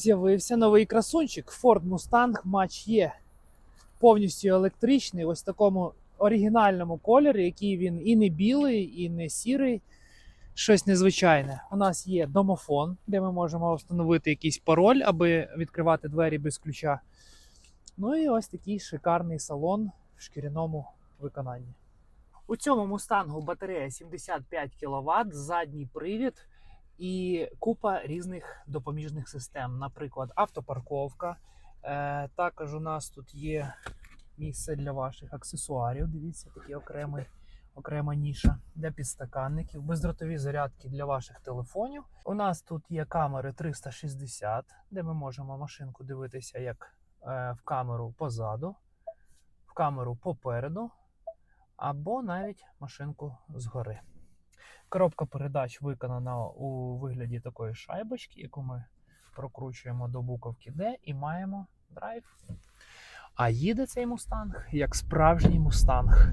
З'явився новий красунчик Ford Mustang Mach-E. Повністю електричний, ось в такому оригінальному кольорі, який він і не білий, і не сірий. Щось незвичайне. У нас є домофон, де ми можемо встановити якийсь пароль, аби відкривати двері без ключа. Ну і ось такий шикарний салон в шкіряному виконанні. У цьому мустангу батарея 75 кВт, задній привід і купа різних допоміжних систем. Наприклад, автопарковка. Е, також у нас тут є місце для ваших аксесуарів. Дивіться, такий окремий, окрема ніша для підстаканників, бездротові зарядки для ваших телефонів. У нас тут є камери 360, де ми можемо машинку дивитися як е, в камеру позаду, в камеру попереду, або навіть машинку згори. Коробка передач виконана у вигляді такої шайбочки, яку ми прокручуємо до буковки D і маємо драйв. А їде цей мустанг як справжній мустанг.